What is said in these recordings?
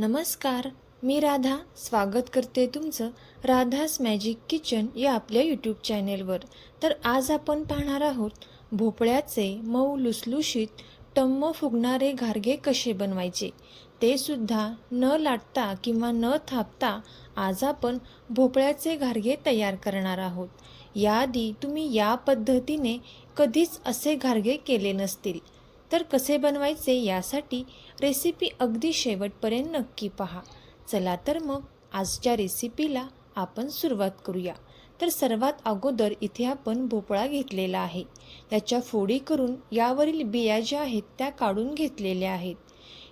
नमस्कार मी राधा. स्वागत करते तुमचं राधास मॅजिक किचन या आपल्या यूट्यूब चॅनेलवर तर आज आपण पाहणार आहोत भोपळ्याचे मऊ लुसलुशीत टम्म फुगणारे घारगे कसे बनवायचे? ते सुद्धा न लाटता किंवा न थापता आज आपण भोपळ्याचे घारगे तयार करणार आहोत. याआधी तुम्ही या पद्धतीने कधीच असे घारगे केले नसतील. तर कसे बनवायचे यासाठी रेसिपी अगदी शेवटपर्यंत नक्की पहा. चला तर मग आजच्या रेसिपीला आपण सुरुवात करूया. तर सर्वात अगोदर इथे आपण भोपळा घेतलेला आहे. त्याच्या फोडी करून यावरील बिया ज्या आहेत त्या काढून घेतलेल्या आहेत.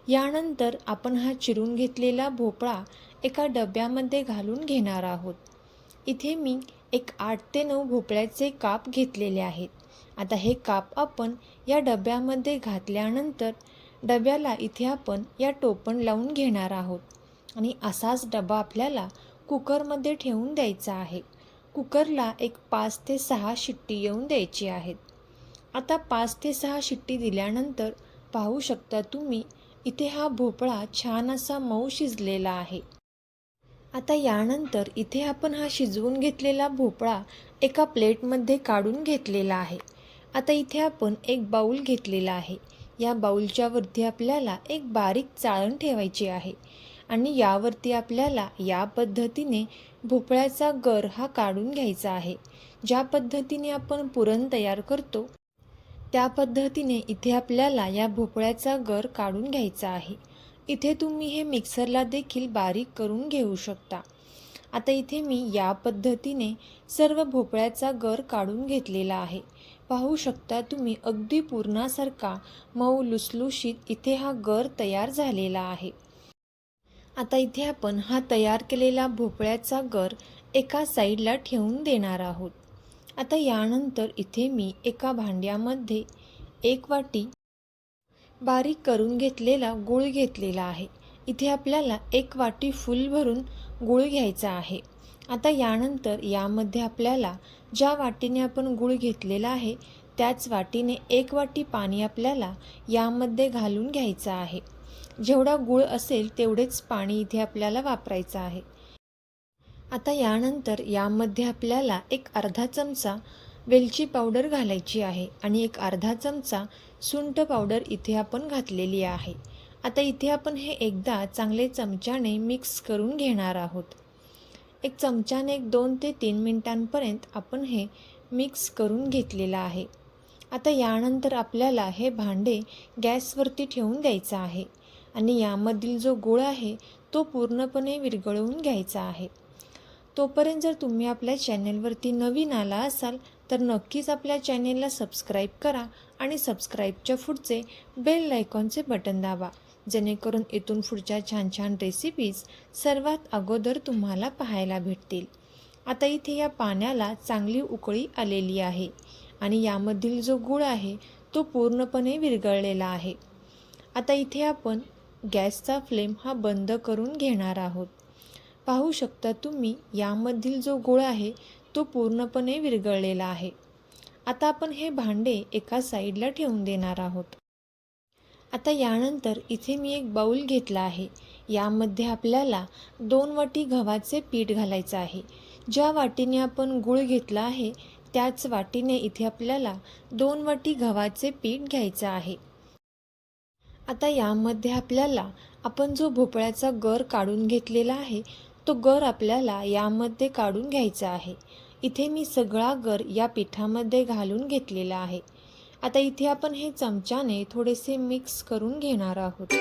यानंतर आपण हा चिरून घेतलेला भोपळा एका डब्यामध्ये घालून घेणार आहोत. इथे मी एक आठ ते नऊ भोपळ्याचे काप घेतलेले आहेत. आता हे काप आपण या डब्यामध्ये घातल्यानंतर डब्याला इथे आपण या टोपण लावून घेणार आहोत. आणि असाच डबा आपल्याला कुकरमध्ये ठेवून द्यायचा आहे. कुकरला एक पाच ते सहा शिट्टी येऊन द्यायची आहेत. आता पाच ते सहा शिट्टी दिल्यानंतर पाहू शकता तुम्ही इथे हा भोपळा छान असा मऊ शिजलेला आहे. आता यानंतर इथे आपण हा शिजवून घेतलेला भोपळा एका प्लेटमध्ये काढून घेतलेला आहे. आता इथे आपण एक बाऊल घेतलेला आहे. या बाऊलच्या वरती आपल्याला एक बारीक चाळण ठेवायची आहे आणि यावरती आपल्याला या पद्धतीने भोपळ्याचा गर हा काढून घ्यायचा आहे. ज्या पद्धतीने आपण पुरण तयार करतो त्या पद्धतीने इथे आपल्याला या भोपळ्याचा गर काढून घ्यायचा आहे. इथे तुम्ही हे मिक्सरला देखील बारीक करून घेऊ शकता. आता इथे मी या पद्धतीने सर्व भोपळ्याचा गर काढून घेतलेला आहे. पाहू शकता तुम्ही अगदी पूर्णासारखा मऊ लुसलुशीत इथे हा गर तयार झालेला आहे. आता इथे आपण हा तयार केलेला भोपळ्याचा गर एका साईडला ठेवून देणार आहोत. आता यानंतर इथे मी एका भांड्यामध्ये एक वाटी बारीक करून घेतलेला गूळ घेतलेला आहे. इथे आपल्याला एक वाटी फुल भरून गूळ घ्यायचा आहे. आता यानंतर यामध्ये आपल्याला ज्या वाटीने आपण गूळ घेतलेला आहे त्याच वाटीने एक वाटी पाणी आपल्याला यामध्ये घालून घ्यायचं आहे. जेवढा गूळ असेल तेवढेच पाणी इथे आपल्याला वापरायचं आहे. आता यानंतर यामध्ये आपल्याला एक अर्धा चमचा वेलची पावडर घालायची आहे आणि एक अर्धा चमचा सुंठ पावडर इथे आपण घातलेली आहे. आता इथे आपण हे एकदा चांगले चमच्याने मिक्स करून घेणार आहोत. एक चमच्याने एक दोन ते तीन मिनटांपर्यंत आपण हे मिक्स करून घेतलेलं आहे. आता यानंतर आपल्याला हे भांडे गॅसवरती ठेवून द्यायचं आहे आणि यामधील जो गुळ आहे तो पूर्णपणे विरघळवून घ्यायचा आहे. तोपर्यंत जर तुम्ही आपल्या चॅनेलवरती नवीन आला असाल तर नक्कीच आपल्या चॅनेलला सबस्क्राईब करा आणि सबस्क्राईबच्या पुढचे बेल आयकॉनचे बटन दाबा. जेणेकरून इथून पुढच्या छान छान रेसिपीज सर्वात अगोदर तुम्हाला पाहायला भेटतील. आता इथे या पाण्याला चांगली उकळी आलेली आहे आणि यामधील जो गूळ आहे तो पूर्णपणे विरघळलेला आहे. आता इथे आपण गॅसचा फ्लेम हा बंद करून घेणार आहोत. पाहू शकता तुम्ही यामधील जो गूळ आहे तो पूर्णपणे विरघळलेला आहे. आता आपण हे भांडे एका साईडला ठेवून देणार आहोत. आता यानंतर इथे मी एक बाऊल घेतला आहे. यामध्ये आपल्याला दोन वाटी गव्हाचे पीठ घालायचं आहे. ज्या वाटीने आपण गूळ घेतला आहे त्याच वाटीने इथे आपल्याला दोन वाटी गव्हाचे पीठ घ्यायचं आहे. आता यामध्ये आपल्याला आपण जो भोपळ्याचा गर काढून घेतलेला आहे तो गर आपल्याला यामध्ये काढून घ्यायचा आहे. इथे मी सगळा गर या पिठामध्ये घालून घेतलेला आहे. आता इथे आपण हे चमच्याने थोडेसे मिक्स करून घेणार आहोत.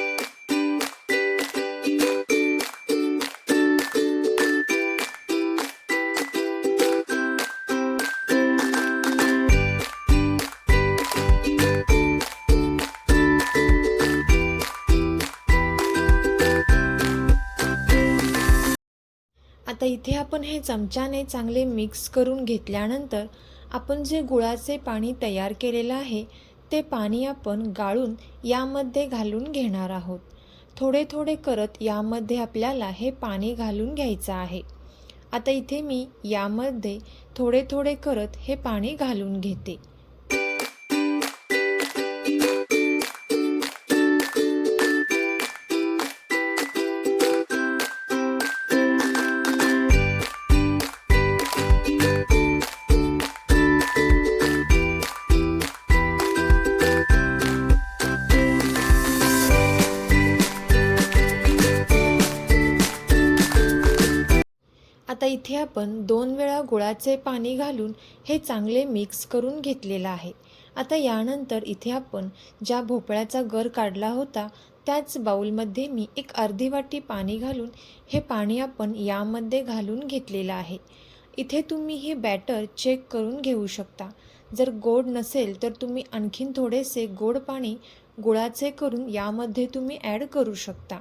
आता इथे आपण हे चमच्याने चांगले मिक्स करून घेतल्यानंतर आपण जे गुळाचे पाणी तयार केलेलं आहे ते पाणी आपण गाळून यामध्ये घालून घेणार आहोत. थोडे थोडे करत यामध्ये आपल्याला हे पाणी घालून घ्यायचं आहे. आता इथे मी यामध्ये थोडे थोडे करत हे पाणी घालून घेते. इथे आपण दोन वेळा गुळाचे पाणी घालून हे चांगले मिक्स करून घेतलेलं आहे. आता यानंतर इथे आपण ज्या भोपळ्याचा गर काढला होता त्याच बाऊलमध्ये मी एक अर्धी वाटी पाणी घालून हे पाणी आपण यामध्ये घालून घेतलेलं आहे. इथे तुम्ही हे बॅटर चेक करून घेऊ शकता. जर गोड नसेल तर तुम्ही आणखीन थोडेसे गोड पाणी गुळाचे करून यामध्ये तुम्ही ॲड करू शकता.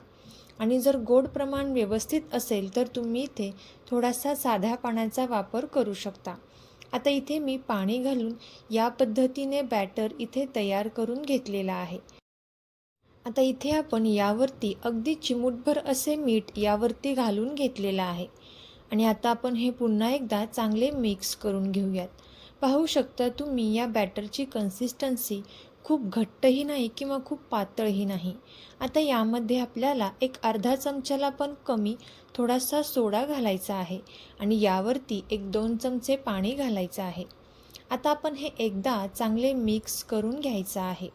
आणि जर गोड प्रमाण व्यवस्थित असेल तर तुम्ही इथे थोडासा साध्या पाण्याचा वापर करू शकता. आता इथे मी पाणी घालून या पद्धतीने बॅटर इथे तयार करून घेतलेला आहे. आता इथे आपण यावरती अगदी चिमूटभर असे मीठ यावरती घालून घेतलेलं आहे. आणि आता आपण हे पुन्हा एकदा चांगले मिक्स करून घेऊयात. पाहू शकता तुम्ही या बॅटरची कन्सिस्टन्सी खूप घट्टही नाही किंवा खूप पातळही नाही. आता यामध्ये आपल्याला एक अर्धा चमच्याला पण कमी थोडासा सोडा घालायचा आहे आणि यावरती एक दोन चमचे पाणी घालायचं आहे. आता आपण हे एकदा चांगले मिक्स करून घ्यायचं आहे.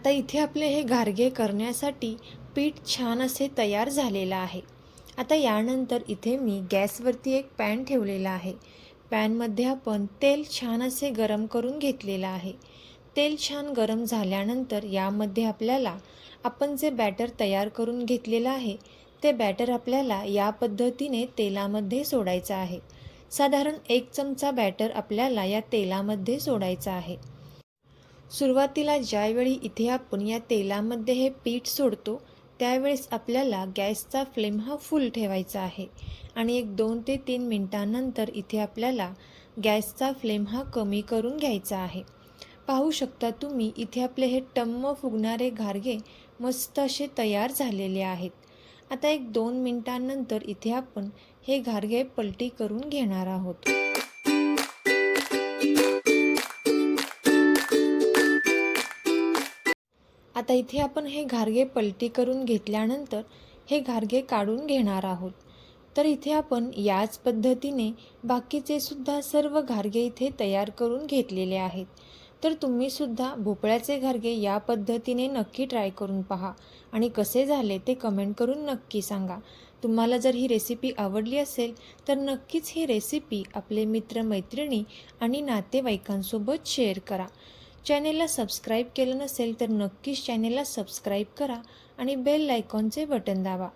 आता इथे आपले हे गारगे करण्यासाठी पीठ छान असे तयार झालेलं आहे. आता यानंतर इथे मी गॅसवरती एक पॅन ठेवलेला आहे. पॅनमध्ये आपण तेल छान असे गरम करून घेतलेलं आहे. तेल छान गरम झाल्यानंतर यामध्ये आपल्याला आपण जे बॅटर तयार करून घेतलेलं आहे ते बॅटर आपल्याला या पद्धतीने तेलामध्ये सोडायचं आहे. साधारण एक चमचा बॅटर आपल्याला या तेलामध्ये सोडायचा आहे. सुरुवातीला ज्यावेळी इथे आपण या तेलामध्ये हे पीठ सोडतो त्यावेळेस आपल्याला गॅसचा फ्लेम हा फुल ठेवायचा आहे आणि एक दोन ते तीन मिनटानंतर इथे आपल्याला गॅसचा फ्लेम हा कमी करून घ्यायचा आहे. पाहू शकता तुम्ही इथे आपले हे टम्म फुगणारे घारगे मस्त असे तयार झालेले आहेत. आता एक दोन मिनटांनंतर इथे आपण हे घारगे पलटी करून घेणार आहोत. आता इथे आपण हे घारगे पलटी करून घेतल्यानंतर हे घारगे काढून घेणार आहोत. तर इथे आपण याच पद्धतीने बाकीचे सुद्धा सर्व घारगे इथे तयार करून घेतलेले आहेत. तर तुम्ही सुद्धा भोपळ्याचे घारगे या पद्धतीने नक्की ट्राय करून पहा. आणि कसे झाले ते कमेंट करून नक्की सांगा. तुम्हाला जर ही रेसिपी आवडली असेल तर नक्कीच ही रेसिपी आपले मित्रमैत्रिणी आणि नातेवाईकांसोबत शेअर करा. चॅनेलला सबस्क्राईब केलं नसेल तर नक्कीच चॅनेलला सबस्क्राईब करा आणि बेल आयकॉनचे बटन दाबा.